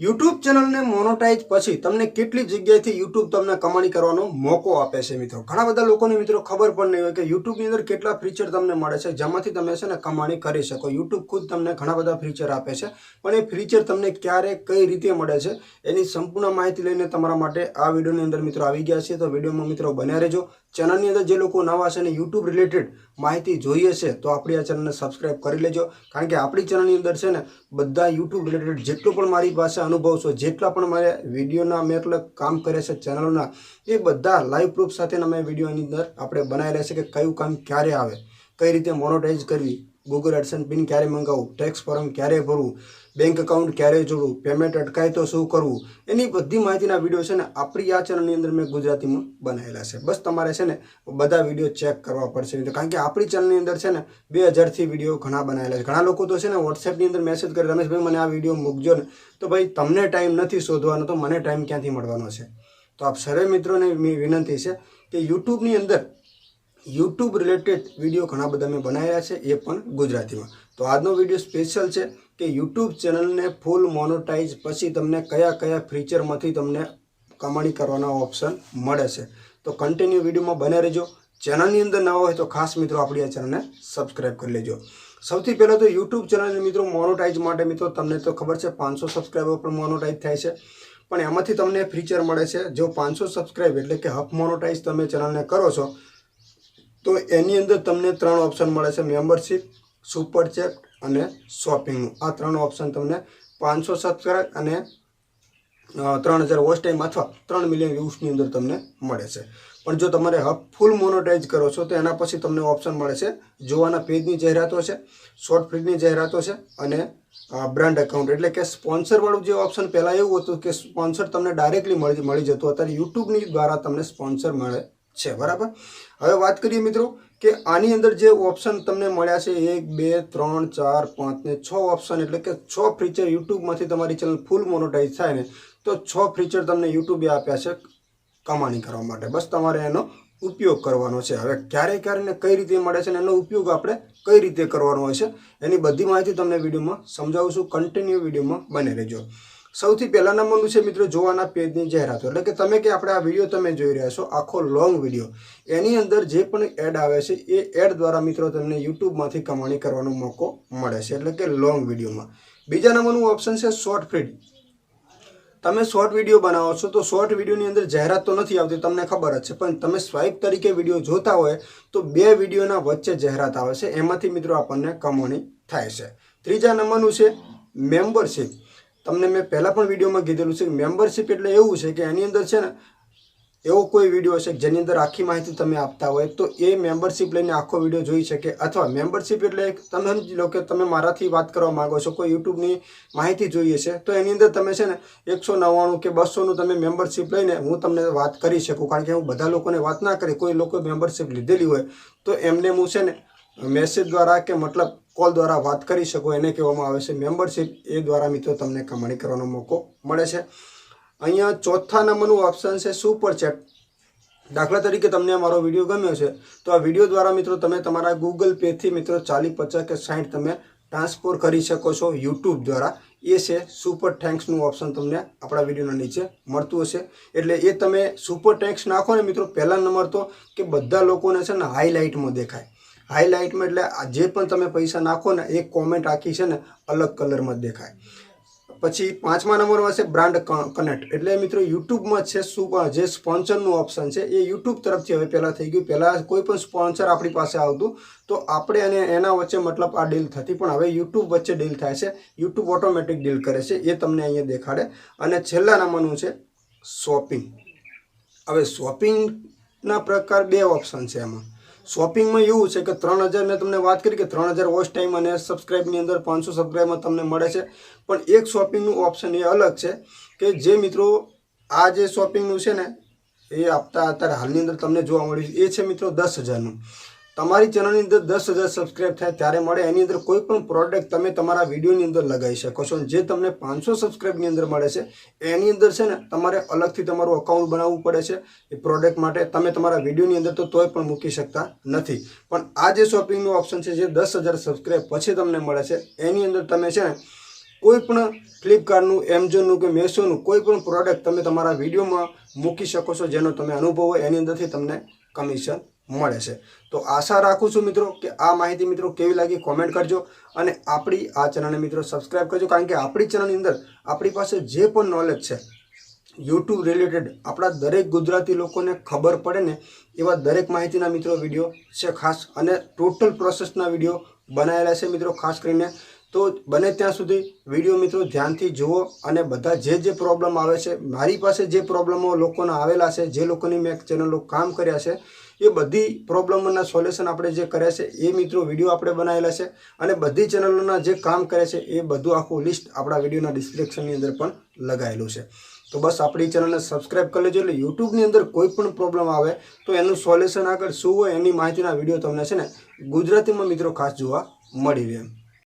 YouTube ચેનલને monetise પછી તમને કેટલી જગ્યાએથી યુટ્યુબ તમને કમાણી કરવાનો મોકો આપે છે મિત્રો. ઘણા બધા લોકોને મિત્રો ખબર પણ નહીં હોય કે યુટ્યુબની અંદર કેટલા ફીચર તમને મળે છે, જેમાંથી તમે છે ને કમાણી કરી શકો. યુટ્યુબ ખુદ તમને ઘણા બધા ફીચર આપે છે, પણ એ ફીચર તમને ક્યારે કઈ રીતે મળે છે, એની સંપૂર્ણ માહિતી લઈને તમારા માટે આ વિડીયોની અંદર મિત્રો આવી ગયા છે તો વિડીયોમાં મિત્રો બન્યા રહેજો. ચેનલની અંદર જે લોકો નવા છે અને યુટ્યુબ રિલેટેડ માહિતી જોઈએ છે, તો આપણી આ ચેનલને સબસ્ક્રાઇબ કરી લેજો. કારણ કે આપણી ચેનલની અંદર છે ને બધા યુટ્યુબ રિલેટેડ જેટલું પણ મારી પાસે અનુભવ છો? જેટલા પણ મારે વિડીયોના મેં એટલે કામ કરે છે ચેનલોના, એ બધા લાઈવ પ્રૂફ સાથેના મેં વિડીયોની અંદર આપણે બનાવેલા છે કે કયું કામ ક્યારે આવે, કઈ રીતે મોનોટાઈઝ કરવી ગૂગલ એડસન પિન ક્યારે મંગાવવું ટેક્સ ફોર્મ ક્યારે ભરવું? બેંક એકાઉન્ટ ક્યારે જોડવું? પેમેન્ટ અટકાય તો શું કરવું? એની બધી માહિતીના વીડિયો છે ને, આપણી આ ચેનલની અંદર મેં ગુજરાતીમાં બનાવેલા છે. બસ તમારે છે ને, બધા વીડિયો ચેક કરવા પડશે. કારણ કે આપણી ચેનલની અંદર છે ને, બે હજારથી વીડિયો ઘણા બનાવેલા છે. ઘણા લોકો તો છે ને વોટ્સએપની અંદર મેસેજ કરે રમેશભાઈ મને આ વીડિયો મૂકજો ને. તો ભાઈ, તમને ટાઈમ નથી શોધવાનો, તો મને ટાઈમ ક્યાંથી મળવાનો છે? તો આપ સર્વે મિત્રોને વિનંતી છે કે યુટ્યુબની અંદર યુટ્યુબ રિલેટેડ વીડિયો ઘણા બધા મેં બનાવ્યા છે, એ પણ ગુજરાતીમાં. તો આજનો વીડિયો સ્પેશિયલ છે કે યુટ્યુબ ચેનલને ફૂલ મોનોટાઈઝ પછી તમને કયા કયા ફીચરમાંથી તમને કમાણી કરવાના ઓપ્શન મળે છે. તો કન્ટિન્યુ વિડીયોમાં બને રહેજો. ચેનલની અંદર ના હોય તો ખાસ મિત્રો આપણી આ ચેનલને સબસ્ક્રાઈબ કરી લેજો. સૌથી પહેલાં તો યુટ્યુબ ચેનલને મિત્રો મોનોટાઈઝ માટે મિત્રો તમને તો ખબર છે પાંચસો સબસ્ક્રાઈબર પણ મોનોટાઈઝ થાય છે. પણ એમાંથી તમને ફીચર મળે છે. જો પાંચસો સબસ્ક્રાઈબ એટલે કે હફ મોનોટાઈઝ તમે ચેનલને કરો છો તો એની અંદર તમને ત્રણ ઓપ્શન મળે છે. મેમ્બરશીપ સુપર ચેટ અને શોપિંગનું આ ત્રણ ઓપ્શન તમને પાંચસો સબસ્ક્રાઈબ અને ત્રણ હજાર વોચ ટાઈમ અથવા ત્રણ મિલિયન વ્યૂઝની અંદર તમને મળે છે. પણ જો તમારે હબ ફૂલ મોનોટાઇઝ કરો છો, તો એના પછી તમને ઓપ્શન મળે છે. જોવાના પેજની જાહેરાતો છે શોર્ટ ફિલ્મની જાહેરાતો છે અને બ્રાન્ડ એકાઉન્ટ એટલે કે સ્પોન્સરવાળું જે ઓપ્શન પહેલાં એવું હતું કે સ્પોન્સર તમને ડાયરેક્ટલી મળી મળી જતું. અત્યારે યુટ્યુબની દ્વારા તમને સ્પોન્સર મળે છે, બરાબર? હવે વાત કરીએ મિત્રો કે આની અંદર જે ઓપ્શન તમને મળ્યા છે, એક, બે, ત્રણ, ચાર, પાંચ ને છ ઓપ્શન એટલે કે છ ફીચર યુટ્યુબમાંથી તમારી ચેનલ ફૂલ મોનોટાઈઝ થાય ને, તો છ ફીચર તમને યુટ્યુબે આપ્યા છે કમાણી કરવા માટે. બસ તમારે એનો ઉપયોગ કરવાનો છે. હવે ક્યારે ક્યારે ને કઈ રીતે મળે છે ને એનો ઉપયોગ આપણે કઈ રીતે કરવાનો હોય છે, એની બધી માહિતી તમને વિડીયોમાં સમજાવું છું. કન્ટિન્યુ વિડીયોમાં બને રહેજો. સૌથી પહેલા નંબરનું છે મિત્રો જોવાના પેજની જાહેરાતો. એટલે કે તમે કે આપણે આ વીડિયો તમે જોઈ રહ્યા છો, આખો લોંગ વીડિયો. એની અંદર જે પણ એડ આવે છે, એ એડ દ્વારા મિત્રો તમને યુટ્યુબમાંથી કમાણી કરવાનો મોકો મળે છે, એટલે કે લોંગ વિડીયોમાં. બીજા નંબરનું ઓપ્શન છે શોર્ટ ફીડ તમે શોર્ટ વીડિયો બનાવો છો, તો શોર્ટ વિડીયોની અંદર જાહેરાત તો નથી આવતી, તમને ખબર જ છે. પણ તમે સ્વાઇપ તરીકે વીડિયો જોતા હોય, તો બે વિડીયોના વચ્ચે જાહેરાત આવે છે, એમાંથી મિત્રો આપણને કમાણી થાય છે. ત્રીજા નંબરનું છે મેમ્બરશિપ તમને મેં પહેલાં પણ વિડીયોમાં કીધેલું છે કે મેમ્બરશિપ એટલે એવું છે કે એની અંદર છે ને એવો કોઈ વીડિયો હશે જેની અંદર આખી માહિતી તમે આપતા હોય, તો એ મેમ્બરશિપ લઈને આખો વીડિયો જોઈ શકે. અથવા મેમ્બરશિપ એટલે તમે સમજી લો કે તમે મારાથી વાત કરવા માગો છો, કોઈ યુટ્યુબની માહિતી જોઈએ છે તો એની અંદર તમે છે ને એકસો નવ્વાણું કે બસોનું તમે મેમ્બરશિપ લઈને હું તમને વાત કરી શકું. કારણ કે હું બધા લોકોને વાત ના કરી, કોઈ લોકો મેમ્બરશિપ લીધેલી હોય, તો એમને હું છે ને મેસેજ દ્વારા કે મતલબ કોલ દ્વારા વાત કરી શકો, એને કહેવામાં આવે છે મેમ્બરશિપ એ દ્વારા મિત્રો તમને કમાણી કરવાનો મોકો મળે છે. અહીંયા ચોથા નંબરનું ઓપ્શન છે સુપર ચેટ દાખલા તરીકે તમને મારો વીડિયો ગમ્યો છે, તો આ વીડિયો દ્વારા મિત્રો તમે તમારા ગૂગલ પેથી મિત્રો ચાલીસ, પચાસ કે સાઠ તમે ટ્રાન્સફર કરી શકો છો યુટ્યુબ દ્વારા. એ છે સુપર થેન્ક્સનું ઓપ્શન તમને આપણા વિડીયોના નીચે મળતું હશે. એટલે એ તમે સુપર થેન્ક્સ નાખો ને મિત્રો, પહેલા નંબર તો કે બધા લોકોને છે ને હાઈલાઇટમાં દેખાય. હાઈલાઇટમાં એટલે જે પણ તમે પૈસા નાખો ને એ કોમેન્ટ આખી છે ને, અલગ કલરમાં દેખાય. પછી પાંચમા નંબરમાં છે બ્રાન્ડ કનેક્ટ એટલે મિત્રો યુટ્યુબમાં છે શું જે સ્પોન્સરનું ઓપ્શન છે, એ યુટ્યુબ તરફથી હવે પહેલાં થઈ ગયું. પહેલાં કોઈ પણ સ્પોન્સર આપણી પાસે આવતું, તો આપણે અને એના વચ્ચે મતલબ આ ડીલ થતી. પણ હવે યુટ્યુબ વચ્ચે ડીલ થાય છે. યુટ્યુબ ઓટોમેટિક ડીલ કરે છે. એ તમને અહીંયા દેખાડે. અને છેલ્લા નંબરનું છે શોપિંગ હવે શોપિંગના પ્રકાર બે ઓપ્શન છે એમાં. શોપિંગમાં એવું છે કે ત્રણ હજાર મેં તમને વાત કરી કે ત્રણ હજાર વોચ ટાઈમ અને સબસ્ક્રાઇબની અંદર પાંચસો સબસ્ક્રાઇબમાં તમને મળે છે. પણ એક શોપિંગનું ઓપ્શન એ અલગ છે કે જે મિત્રો આ જે શોપિંગનું છે ને, એ આપતા અત્યારે હાલની અંદર તમને જોવા મળ્યું એ છે મિત્રો દસ હજારનું. તમારી ચેનલની અંદર દસ હજાર સબસ્ક્રાઇબ થાય ત્યારે મળે. એની અંદર કોઈ પણ પ્રોડક્ટ તમે તમારા વિડીયોની અંદર લગાવી શકો છો. જે તમને પાંચસો સબસ્ક્રાઇબની અંદર મળે છે, એની અંદર છે ને તમારે અલગથી તમારું અકાઉન્ટ બનાવવું પડે છે. એ પ્રોડક્ટ માટે તમે તમારા વિડીયોની અંદર તો તોય પણ મૂકી શકતા નથી. પણ આ જે શોપિંગનું ઓપ્શન છે, જે દસ હજાર સબસ્ક્રાઇબ પછી તમને મળે છે, એની અંદર તમે છે ને કોઈ પણ ફ્લિપકાર્ટનું એમેઝોનનું કે મેશોનું કોઈ પણ પ્રોડક્ટ તમે તમારા વિડીયોમાં મૂકી શકો છો, જેનો તમે અનુભવ હોય, એની અંદરથી તમને કમિશન મળે છે. તો આશા રાખું છું મિત્રો કે આ માહિતી મિત્રો કેવી લાગી કોમેન્ટ કરજો અને આપણી આ ચેનલને મિત્રો સબસ્ક્રાઈબ કરજો કારણ કે આપણી ચેનલની અંદર આપણી પાસે જે પણ નોલેજ છે યુટ્યુબ રિલેટેડ આપણા દરેક ગુજરાતી લોકોને ખબર પડે ને એવા દરેક માહિતીના મિત્રો વીડિયો છે ખાસ અને ટોટલ પ્રોસેસના વીડિયો બનાવેલા છે મિત્રો ખાસ કરીને તો બને ત્યાં સુધી વીડિયો મિત્રો ધ્યાનથી જુઓ અને બધા જે જે પ્રોબ્લેમ આવે છે, મારી પાસે જે પ્રોબ્લેમો લોકોના આવેલા છે, જે લોકોની મેં ચેનલો કામ કર્યા છે, એ બધી પ્રોબ્લેમોના સોલ્યુશન આપણે જે કર્યા છે, એ મિત્રો વીડિયો આપણે બનાવેલા છે અને બધી ચેનલોના જે કામ કરે છે, એ બધું આખું લિસ્ટ આપણા વિડીયોના ડિસ્ક્રિપ્શનની અંદર પણ લગાવેલું છે. તો બસ આપણી ચેનલને સબસ્ક્રાઈબ કરી લેજો, એટલે યુટ્યુબની અંદર કોઈ પણ પ્રોબ્લેમ આવે તો એનું સોલ્યુશન આગળ શું હોય એની માહિતીના વીડિયો તમને છે ને ગુજરાતીમાં મિત્રો ખાસ જોવા મળી રહે.